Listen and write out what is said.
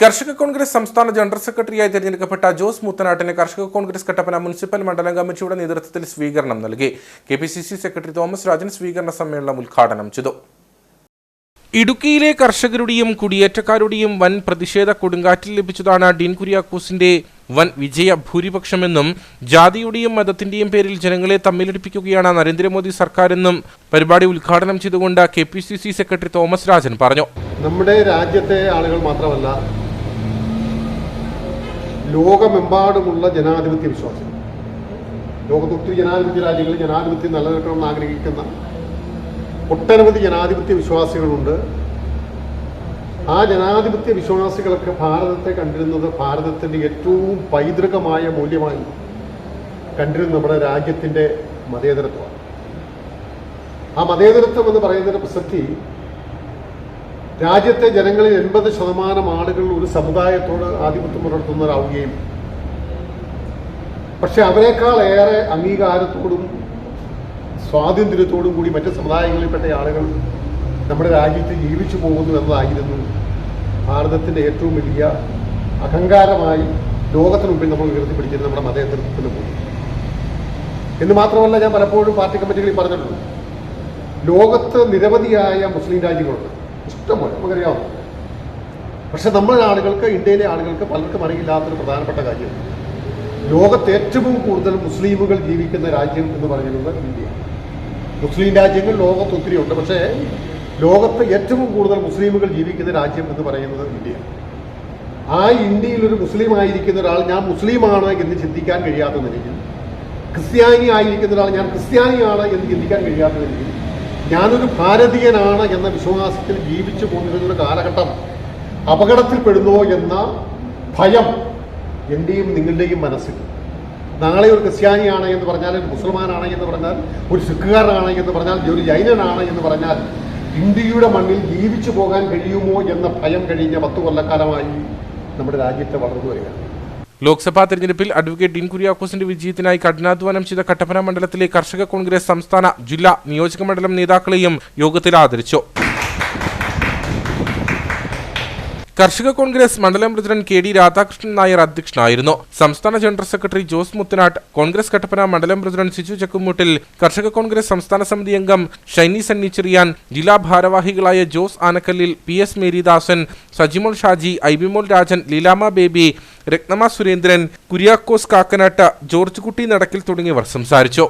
കർഷക കോൺഗ്രസ് സംസ്ഥാന ജനറൽ സെക്രട്ടറിയായി തിരഞ്ഞെടുക്കപ്പെട്ട ജോസ് മുത്തനാട്ടിന് കർഷക കോൺഗ്രസ് കട്ടപ്പന മുനിസിപ്പൽ മണ്ഡലം കമ്മിറ്റിയുടെ നേതൃത്വത്തിൽ സ്വീകരണം നൽകി. കെ സെക്രട്ടറി തോമസ് രാജൻ സ്വീകരണ സമ്മേളനം ഉദ്ഘാടനം ചെയ്തു. ഇടുക്കിയിലെ കർഷകരുടെയും കുടിയേറ്റക്കാരുടെയും വൻ പ്രതിഷേധ കൊടുങ്കാറ്റിൽ ലഭിച്ചതാണ് ഡീൻ കുര്യാക്കോസിന്റെ വൻ വിജയ ഭൂരിപക്ഷമെന്നും ജാതിയുടെയും മതത്തിന്റെയും പേരിൽ ജനങ്ങളെ തമ്മിലടിപ്പിക്കുകയാണ് നരേന്ദ്രമോദി സർക്കാരെന്നും പരിപാടി ഉദ്ഘാടനം ചെയ്തുകൊണ്ട് കെ സെക്രട്ടറി തോമസ് രാജൻ പറഞ്ഞു. നമ്മുടെ രാജ്യത്തെ ആളുകൾ മാത്രമല്ല ലോകമെമ്പാടുമുള്ള ജനാധിപത്യ വിശ്വാസം ലോകത്ത് ഒത്തിരി ജനാധിപത്യ രാജ്യങ്ങളിൽ ജനാധിപത്യം നിലനിൽക്കണമെന്ന് ആഗ്രഹിക്കുന്ന ഒട്ടനവധി ജനാധിപത്യ വിശ്വാസികളുണ്ട്. ആ ജനാധിപത്യ വിശ്വാസികളൊക്കെ ഭാരതത്തെ കണ്ടിരുന്നത് ഭാരതത്തിന്റെ ഏറ്റവും പൈതൃകമായ മൂല്യമായി കണ്ടിരുന്ന നമ്മുടെ രാജ്യത്തിന്റെ മതേതരത്വമാണ്. ആ മതേതരത്വം എന്ന് പറയുന്നതിന്റെ പ്രസക്തി രാജ്യത്തെ ജനങ്ങളിൽ എൺപത് ശതമാനം ആളുകൾ ഒരു സമുദായത്തോട് ആധിപത്യം പുലർത്തുന്നവരാവുകയും. പക്ഷെ അവരെക്കാൾ ഏറെ അംഗീകാരത്തോടും സ്വാതന്ത്ര്യത്തോടും കൂടി മറ്റ് സമുദായങ്ങളിൽപ്പെട്ട ആളുകൾ നമ്മുടെ രാജ്യത്ത് ജീവിച്ചു പോകുന്നു എന്നതായിരുന്നു ഭാരതത്തിന്റെ ഏറ്റവും വലിയ അഹങ്കാരമായി ലോകത്തിന് മുമ്പിൽ നമ്മൾ ഉയർത്തിപ്പിടിച്ചിരുന്ന നമ്മുടെ മതേതൃത്വത്തിന് പോയി എന്ന് മാത്രമല്ല ഞാൻ പലപ്പോഴും പാർട്ടി കമ്മിറ്റികളിൽ പറഞ്ഞിട്ടുണ്ട്. ലോകത്ത് നിരവധിയായ മുസ്ലിം രാജ്യങ്ങളുണ്ട്. ഇഷ്ടംപോലെ നമുക്കറിയാവും പക്ഷെ നമ്മുടെ ആളുകൾക്ക് ഇന്ത്യയിലെ ആളുകൾക്ക് പലർക്കും അറിയില്ലാത്തൊരു പ്രധാനപ്പെട്ട കാര്യം. ലോകത്ത് ഏറ്റവും കൂടുതൽ മുസ്ലിമുകൾ ജീവിക്കുന്ന രാജ്യം എന്ന് പറയുന്നത് ഇന്ത്യ. മുസ്ലിം രാജ്യങ്ങൾ ലോകത്ത് ഒത്തിരി ഉണ്ട്. പക്ഷേ ലോകത്ത് ഏറ്റവും കൂടുതൽ മുസ്ലിമുകൾ ജീവിക്കുന്ന രാജ്യം എന്ന് പറയുന്നത് ഇന്ത്യ. ആ ഇന്ത്യയിൽ ഒരു മുസ്ലിം ആയിരിക്കുന്ന ഒരാൾ ഞാൻ മുസ്ലിമാണ് എന്ന് ചിന്തിക്കാൻ കഴിയാത്ത നിലയിൽ ക്രിസ്ത്യാനി ആയിരിക്കുന്ന ഒരാൾ ഞാൻ ക്രിസ്ത്യാനിയാണ് എന്ന് ചിന്തിക്കാൻ കഴിയാത്ത നിലയിൽ ഞാനൊരു ഭാരതീയനാണ് എന്ന വിശ്വാസത്തിൽ ജീവിച്ചു പോന്നിരുന്ന ഒരു കാലഘട്ടം അപകടത്തിൽപ്പെടുന്നോ എന്ന ഭയം എന്റെയും നിങ്ങളുടെയും മനസ്സിൽ. നാളെ ഒരു ക്രിസ്ത്യാനിയാണ് എന്ന് പറഞ്ഞാൽ ഒരു മുസൽമാനാണ് എന്ന് പറഞ്ഞാൽ ഒരു സിഖുകാരനാണ് എന്ന് പറഞ്ഞാൽ ഒരു ജൈനനാണ് എന്ന് പറഞ്ഞാൽ ഇന്ത്യയുടെ മണ്ണിൽ ജീവിച്ചു പോകാൻ കഴിയുമോ എന്ന ഭയം കഴിഞ്ഞ പത്ത് കൊല്ലക്കാലമായി നമ്മുടെ രാജ്യത്തെ വളർന്നു വരികയാണ്. ലോക്സഭാ തെരഞ്ഞെടുപ്പിൽ അഡ്വക്കേറ്റ് ഡീൻ കുര്യാക്കോസിന്റെ വിജയത്തിനായി കഠിനാധ്വാനം ചെയ്ത കട്ടപ്പന മണ്ഡലത്തിലെ കർഷക കോൺഗ്രസ് സംസ്ഥാന ജില്ലാ നിയോജക മണ്ഡലം നേതാക്കളെയും യോഗത്തിൽ ആദരിച്ചു. കർഷക കോൺഗ്രസ് മണ്ഡലം president K D Radhakrishnan Nair അധ്യക്ഷനായിരുന്നു. സംസ്ഥാന general secretary Jose Muthanattu Congress Kattappana മണ്ഡലം പ്രസിഡന്റ് സിജു ചക്കുമൂട്ടിൽ കർഷക കോൺഗ്രസ് സംസ്ഥാന സമിതി അംഗം ഷൈനി സണ്ണി ചെറിയാൻ ജില്ലാ ഭാരവാഹികളായ Jose ആനക്കല്ലിൽ P S Meridasan Sajimol Shaji Ibimol Rajan Leelamma Baby Ratnamma Surendran Kuriakose Kakkanatt George Kutty നടക്കിൽ തുടങ്ങിയവർ സംസാരിച്ചു.